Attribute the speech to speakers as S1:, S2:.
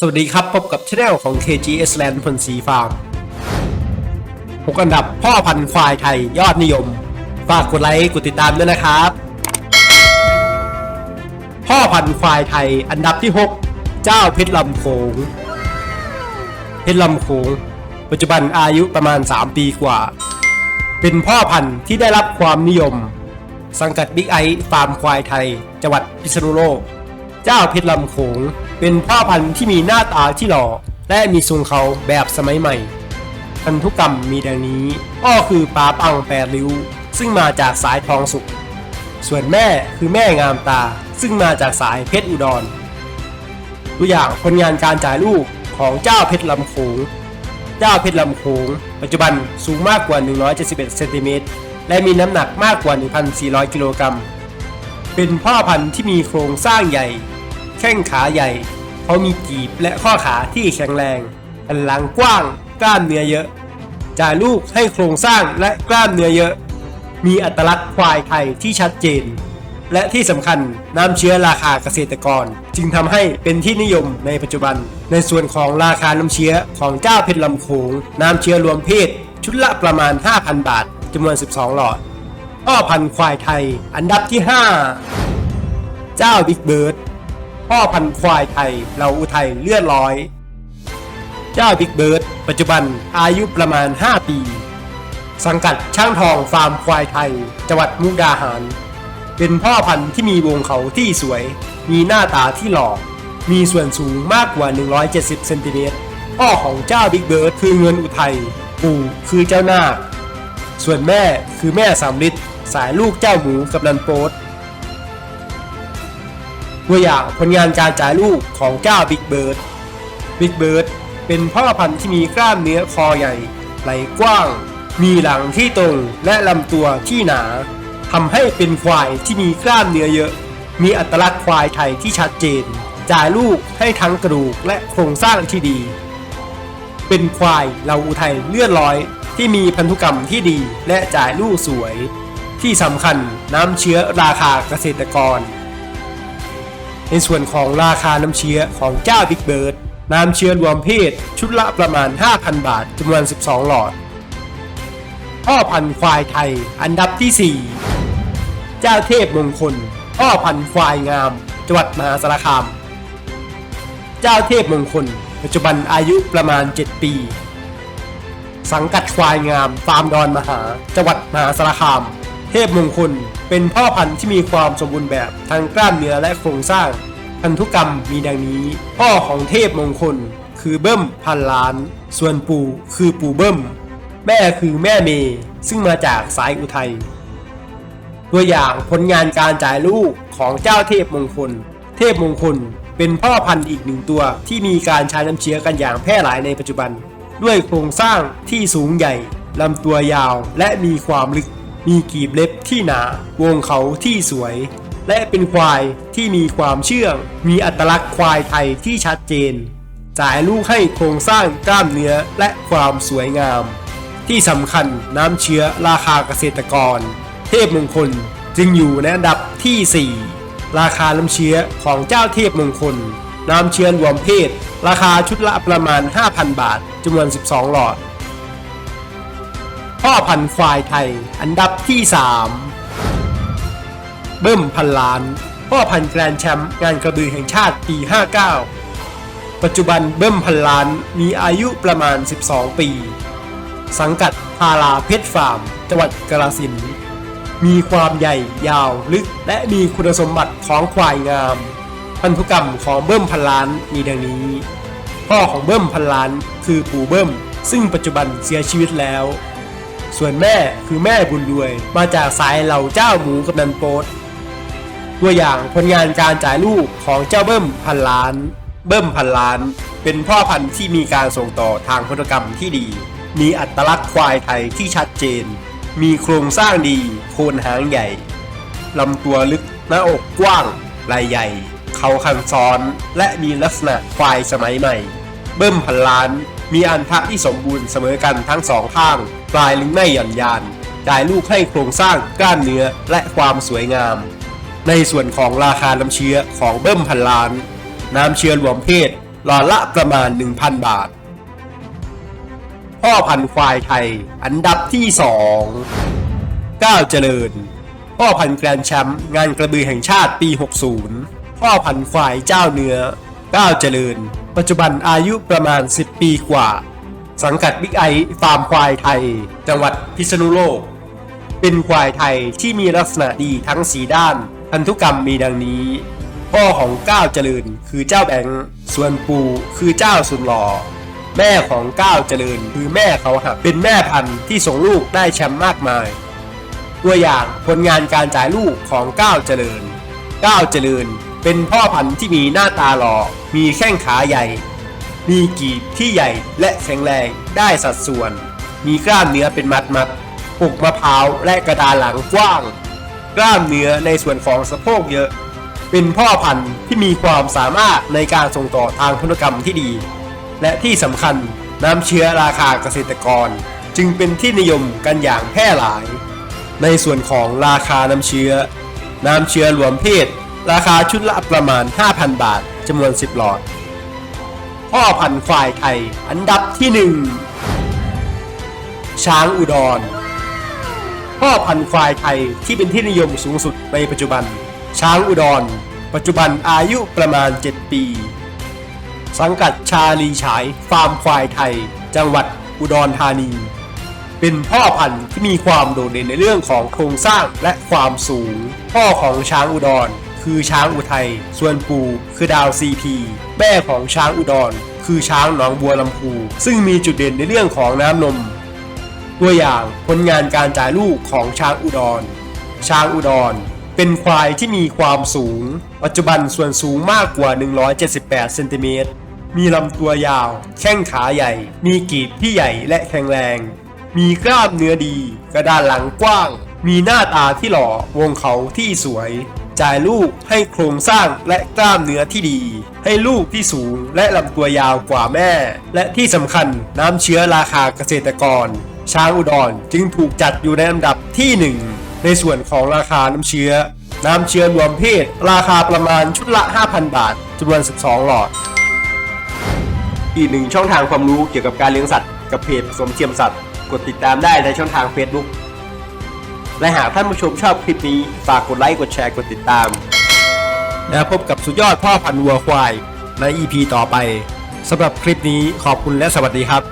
S1: สวัสดีครับพบกับช anel ของ KGS Land พลสีฟาร์ม6อันดับพ่อพันธุ์ควายไทยยอดนิยม ฝากกดไลค์กดติดตามด้วยนะครับ พ่อพันธุ์ควายไทยอันดับที่ 6 เจ้าเพชรลำโขงเพชรลำโขงปัจจุบันอายุประมาณ 3 ปีกว่า เป็นพ่อพันธุ์ที่ได้รับความนิยม สังกัดบิ๊กไอฟาร์มควายไทย จังหวัดพิษณุโลก เจ้าเพชรลำโขง เป็นพ่อพันธุ์ที่มีหน้าตาที่หล่อและมีทรงเขาแบบสมัยใหม่พันธุกรรมมีดังนี้พ่อคือปาปังแปดริ้ว ซึ่งมาจากสายทองสุก ส่วนแม่คือแม่งามตา ซึ่งมาจากสายเพชรอุดร ตัวอย่างผลงานการจ่ายลูกของเจ้าเพชรลำโขง เจ้าเพชรลำโขง ปัจจุบันสูงมากกว่า 171เซนติเมตรและมีน้ำหนักมากกว่า 1,400 กิโลกรัม เป็นพ่อพันธุ์ที่มีโครงสร้างใหญ่ แข้งขาใหญ่ เขามีกีบและข้อขาที่แข็งแรงแผ่นหลังกว้างกล้ามเนื้อเยอะจ่ายลูกให้โครงสร้างและกล้ามเนื้อเยอะ มีอัตลักษณ์ควายไทยที่ชัดเจน และที่สำคัญน้ำเชื้อราคาเกษตรกร จึงทำให้เป็นที่นิยมในปัจจุบัน ในส่วนของราคาน้ำเชื้อของเจ้าเพชรลำโขงน้ำเชื้อรวมเพศ ชุดละประมาณ 5,000 บาทจำนวน 12 หลอดพ่อพันควายไทย อันดับที่ 5 เจ้าบิ๊กเบิร์ด พ่อพันควายไทยเราอุทัยเลื่อดร้อย เจ้าบิ๊กเบิร์ดปัจจุบันอายุประมาณ 5 ปี สังกัดช่างทองฟาร์มควายไทย จังหวัดมุกดาหาร เป็นพ่อพันธุ์ที่มีวงเขาที่สวย มีหน้าตาที่หล่อมีส่วนสูงมากกว่า 170 เซนติเมตร พ่อของเจ้าบิ๊กเบิร์ดคือเงินอุทัย ปู่คือเจ้านาค ส่วนแม่คือแม่สามฤทธิ์สายลูกเจ้าหมูกับนันโป๊ต ตัวอย่างผลงานการจ่ายลูกของเจ้าบิ๊กเบิร์ดบิ๊กเบิร์ดเป็นพ่อพันธุ์ที่มีกล้ามเนื้อคอใหญ่ ไหล่กว้าง มีหลังที่ตรงและลำตัวที่หนาทำให้เป็นควายที่มีกล้ามเนื้อเยอะ มีอัตลักษณ์ควายไทยที่ชัดเจน จ่ายลูกให้ทั้งกระดูกและโครงสร้างที่ดี เป็นควายเราอุทัยเลือดร้อยที่มีพันธุกรรมที่ดีและจ่ายลูกสวย ที่สำคัญน้ำเชื้อราคาเกษตรกร ในส่วนของราคาน้ำเชื้อของเจ้าบิ๊กเบิร์ดน้ำเชื้อรวมเพศชุดละประมาณ 5,000 บาทจำนวน 12 หลอด พ่อพันธุ์ควายไทยอันดับที่ 4 เจ้าเทพมงคล พ่อพันธุ์ควายงาม จังหวัดมหาสารคาม เจ้าเทพมงคล ปัจจุบันอายุประมาณ 7 ปี สังกัดควายงามฟาร์มดอนมหา จังหวัดมหาสารคาม เทพมงคล เป็นพ่อพันธุ์ที่มีความสมบูรณ์แบบทางกล้ามเนื้อและโครงสร้าง พันธุกรรมมีดังนี้ พ่อของเทพมงคล คือเบิ้มพันล้าน ส่วนปู่คือปู่เบิ้ม แม่คือแม่เมย์ซึ่งมาจากสายอุทัย ตัวอย่างผลงานการจ่ายลูกของเจ้าเทพมงคล เทพมงคลเป็นพ่อพันธุ์อีกหนึ่งตัวที่มีการใช้น้ำเชื้อกันอย่างแพร่หลายในปัจจุบัน ด้วยโครงสร้างที่สูงใหญ่ลำตัวยาวและมีความลึก มีกีบเล็บที่หนา วงเขาที่สวย และเป็นควายที่มีความเชื่อง มีอัตลักษณ์ควายไทยที่ชัดเจน จ่ายลูกให้โครงสร้างกล้ามเนื้อและความสวยงาม ที่สำคัญน้ำเชื้อราคาเกษตรกร เทพมงคลจึงอยู่ในอันดับที่ 4 ราคาน้ำเชื้อของเจ้าเทพมงคล น้ำเชื้อรวมเพศ ราคาชุดละประมาณ 5,000 บาทจำนวน 12 หลอด พ่อพันธุ์ควายไทย อันดับที่ 3 เบิ้มพันล้าน พ่อพันธุ์แกรนแชมป์งานกระบือแห่งชาติปี 59 ปัจจุบันเบิ้มพันล้านมีอายุประมาณ 12 ปี สังกัดพาราเพชรฟาร์ม จังหวัดกาฬสินธุ์มีความใหญ่ยาวลึก และมีคุณสมบัติของควายงาม พันธุกรรมของเบิ้มพันล้านมีดังนี้ พ่อของเบิ้มพันล้านคือปู่เบิ้มซึ่งปัจจุบันเสียชีวิตแล้ว ส่วนแม่คือแม่บุญรวย มาจากสายเหล่าเจ้าหมูกับนันโป๊ตตัวอย่างผลงานการจ่ายลูกของเจ้าเบิ้มพันล้าน เบิ้มพันล้าน เป็นพ่อพันธุ์ที่มีการส่งต่อทางพันธุกรรมที่ดี มีอัตลักษณ์ควายไทยที่ชัดเจน มีโครงสร้างดี โคนหางใหญ่ลำตัวลึกหน้าอกกว้างไหล่ใหญ่ เขาคันซ้อน และมีลักษณะควายสมัยใหม่ เบิ้มพันล้าน มีอันทะที่สมบูรณ์เสมอกันทั้งสองข้าง ปลายลิงไม่หย่อนยานจ่ายลูกให้โครงสร้างกล้ามเนื้อและความสวยงาม ในส่วนของราคาน้ำเชื้อของเบิ้มพันล้าน น้ำเชื้อรวมเพศหลอดละประมาณ 1,000 บาท พ่อพันควายไทย อันดับที่ 2 ก้าวเจริญ พ่อพันแกรนแชมป์งานกระบือแห่งชาติปี 60 พ่อพันควายเจ้าเนื้อ ก้าวเจริญ ปัจจุบันอายุประมาณ 10 ปีกว่า สังกัดบิ๊กไอฟาร์มควายไทย จังหวัดพิษณุโลก เป็นควายไทยที่มีลักษณะดีทั้งสีด้านพันธุกรรมมีดังนี้ พ่อของก้าวเจริญคือเจ้าแบงค์ส่วนปู่คือเจ้าสุดหล่อแม่ของก้าวเจริญคือแม่เขาหักเป็นแม่พันธุ์ที่ส่งลูกได้แชมป์มากมาย ตัวอย่างผลงานการจ่ายลูกของก้าวเจริญก้าวเจริญ เป็นพ่อพันธุ์ที่มีหน้าตาหล่อ มีแข้งขาใหญ่ มีกีบที่ใหญ่และแข็งแรง ได้สัดส่วน มีกล้ามเนื้อเป็นมัดมัดปุกมะพร้าวและกระดานหลังกว้าง กล้ามเนื้อในส่วนของสะโพกเยอะ เป็นพ่อพันธุ์ที่มีความสามารถในการส่งต่อทางพันธุกรรมที่ดี และที่สำคัญน้ำเชื้อราคาเกษตรกร จึงเป็นที่นิยมกันอย่างแพร่หลาย ในส่วนของราคาน้ำเชื้อ น้ำเชื้อรวมเพศ ราคาชุดละประมาณ 5,000 บาทจำนวน 10 หลอด พ่อพันธุ์ควายไทย อันดับที่ 1 ช้างอุดร พ่อพันธุ์ควายไทยที่เป็นที่นิยมสูงสุดในปัจจุบัน ช้างอุดร ปัจจุบันอายุประมาณ 7 ปี สังกัดชาลีฉายฟาร์มควายไทย จังหวัดอุดรธานี เป็นพ่อพันธุ์ที่มีความโดดเด่นในเรื่องของโครงสร้างและความสูง พ่อของช้างอุดร คือช้างอุทัย ส่วนปู่คือดาวซีพีแม่ของช้างอุดร คือช้างหนองบัวลำพูซึ่งมีจุดเด่นในเรื่องของน้ำนม ตัวอย่างผลงานการจ่ายลูกของช้างอุดร ช้างอุดร เป็นควายที่มีความสูง ปัจจุบันส่วนสูงมากกว่า 178เซนติเมตรมีลำตัวยาว แข้งขาใหญ่ มีกีบที่ใหญ่และแข็งแรง มีกล้ามเนื้อดี กระดานหลังกว้าง มีหน้าตาที่หล่อ วงเขาที่สวย จ่ายลูกให้โครงสร้างและกล้ามเนื้อที่ดี ให้ลูกที่สูงและลำตัวยาวกว่าแม่ และที่สำคัญน้ำเชื้อราคาเกษตรกร ช้างอุดรจึงถูกจัดอยู่ในอันดับที่หนึ่งในส่วนของราคาน้ำเชื้อ น้ำเชื้อรวมเพศ ราคาประมาณชุดละ 5,000 บาทจำนวน 12 หลอด อีกหนึ่งช่องทางความรู้เกี่ยวกับการเลี้ยงสัตว์กับเพจผสมเทียมสัตว์ กดติดตามได้ในช่องทาง Facebook และหากท่านผู้ชมชอบคลิปนี้ ฝากกดไลค์กดแชร์กดติดตาม แล้วพบกับสุดยอดพ่อพันธุ์วัวควายใน EP ต่อไปสำหรับคลิปนี้ขอบคุณและสวัสดีครับ